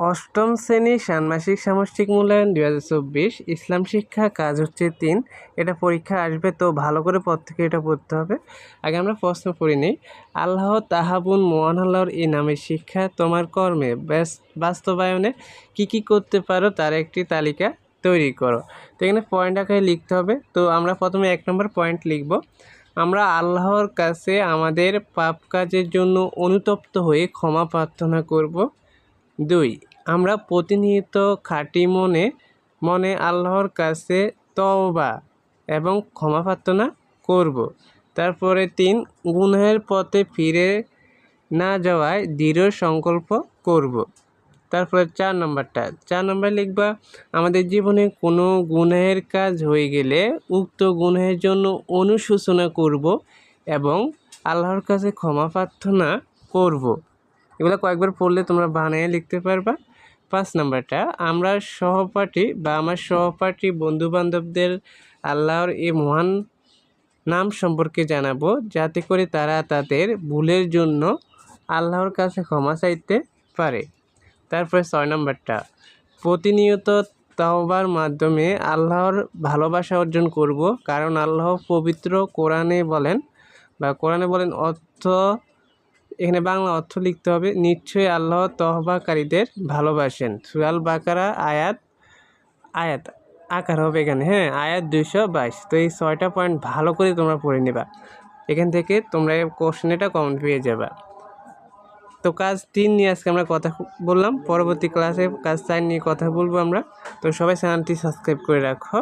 অষ্টম শ্রেণি ষান্মাসিক সামষ্টিক মূল্যায়ন দুই হাজার চব্বিশ, ইসলাম শিক্ষা কাজ হচ্ছে তিন। এটা পরীক্ষা আসবে, তো ভালো করে পর থেকে এটা পড়তে হবে। আগে আমরা প্রশ্ন পড়ে নিই। আল্লাহ তাহাবুন মোহান আল্লাহর এই নামের শিক্ষা তোমার কর্মে বাস্তবায়নে কি কি করতে পারো তার একটি তালিকা তৈরি করো। তো এখানে পয়েন্ট আকারে লিখতে হবে। তো আমরা প্রথমে এক নম্বর পয়েন্ট লিখব। আমরা আল্লাহর কাছে আমাদের পাপ কাজের জন্য অনুতপ্ত হয়ে ক্ষমা প্রার্থনা করব। দুই আমরা প্রতিনিয়ত খাঁটি মনে মনে আল্লাহর কাছে তওবা এবং ক্ষমা প্রার্থনা করব। তারপরে তিন, গুনাহের পথে ফিরে না যাওয়ায় দৃঢ় সংকল্প করব। তারপরে চার নম্বরটা, চার নম্বর লিখবা, আমাদের জীবনে কোনো গুনাহের কাজ হয়ে গেলে উক্ত গুনাহের জন্য অনুশোচনা করব এবং আল্লাহর কাছে ক্ষমা প্রার্থনা করব। এগুলো কয়েকবার পড়লে তোমরা বানিয়ে লিখতে পারবা। পাঁচ নাম্বারটা, আমরা সহপাঠী বা আমার সহপাঠী বন্ধুবান্ধবদের আল্লাহর এই মহান নাম সম্পর্কে জানাব, যাতে করে তারা তাদের ভুলের জন্য আল্লাহর কাছে ক্ষমা চাইতে পারে। তারপরে ছয় নম্বরটা, প্রতিনিয়ত তাওবার মাধ্যমে আল্লাহর ভালোবাসা অর্জন করব, কারণ আল্লাহ পবিত্র কোরআনে বলেন বা কোরআনে বলেন, অর্থ এখানে বাংলা অর্থ লিখতে হবে, নিশ্চয়ই আল্লাহ তহবাকারীদের ভালোবাসেন। সুরাল বাকারা আয়াত আয়াত আকার হবে এখানে হ্যাঁ আয়াত দুইশো বাইশ। তো এই ছয়টা পয়েন্ট ভালো করে তোমরা পড়ে নেবা। এখান থেকে তোমরা কোশ্চেনটা কমেন্ট পেয়ে যাবা। তো কাজ তিন নিয়ে আজকে আমরা কথা বললাম, পরবর্তী ক্লাসে কাজ চার নিয়ে কথা বলব আমরা। তো সবাই চ্যানেলটি সাবস্ক্রাইব করে রাখো।